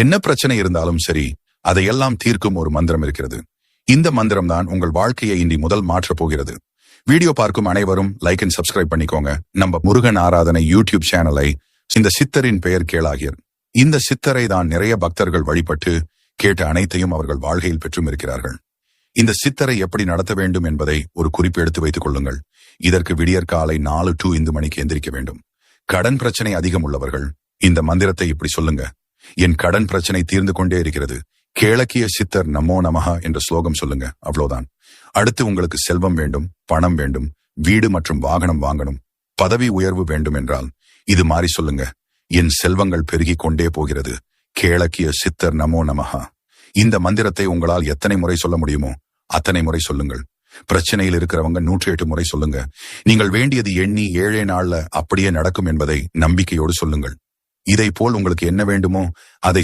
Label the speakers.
Speaker 1: என்ன பிரச்சனை இருந்தாலும் சரி அதையெல்லாம் தீர்க்கும் ஒரு மந்திரம் இருக்கிறது. இந்த மந்திரம் தான் உங்கள் வாழ்க்கையை இன்றி முதல் மாற்றப் போகிறது. வீடியோ பார்க்கும் அனைவரும் லைக் அண்ட் சப்ஸ்கிரைப் பண்ணிக்கோங்க. நம்ம முருகன் ஆராதனை யூடியூப் சேனலை இந்த சித்தரின் பெயர் கேளாகியர். இந்த சித்தரை தான் நிறைய பக்தர்கள் வழிபட்டு கேட்ட அனைத்தையும் அவர்கள் வாழ்க்கையில் பெற்றும் இருக்கிறார்கள். இந்த சித்தரை எப்படி நடத்த வேண்டும் என்பதை ஒரு குறிப்பு எடுத்து வைத்துக் கொள்ளுங்கள். இதற்கு விடியற் காலை நாலு டு இந்து மணிக்கு எந்திரிக்க வேண்டும். கடன் பிரச்சனை அதிகம் உள்ளவர்கள் இந்த மந்திரத்தை இப்படி சொல்லுங்க. என் கடன் பிரச்சனை தீர்ந்து கொண்டே இருக்கிறது. கேளக்கிய சித்தர் நமோ நமஹா என்ற ஸ்லோகம் சொல்லுங்க. அவ்வளவுதான் அடுத்து உங்களுக்கு செல்வம் வேண்டும் பணம் வேண்டும் வீடு மற்றும் வாகனம் வாங்கணும் பதவி உயர்வு வேண்டும் என்றால் இது மாறி சொல்லுங்க. என் செல்வங்கள் பெருகிக் கொண்டே போகிறது. கேளக்கிய சித்தர் நமோ நமஹா. இந்த மந்திரத்தை உங்களால் எத்தனை முறை சொல்ல முடியுமோ அத்தனை முறை சொல்லுங்கள். பிரச்சனையில் இருக்கிறவங்க நூற்றி எட்டு முறை சொல்லுங்க. நீங்கள் வேண்டியது எண்ணி ஏழே நாள்ல அப்படியே நடக்கும் என்பதை நம்பிக்கையோடு சொல்லுங்கள். இதை போல் உங்களுக்கு என்ன வேண்டுமோ அதை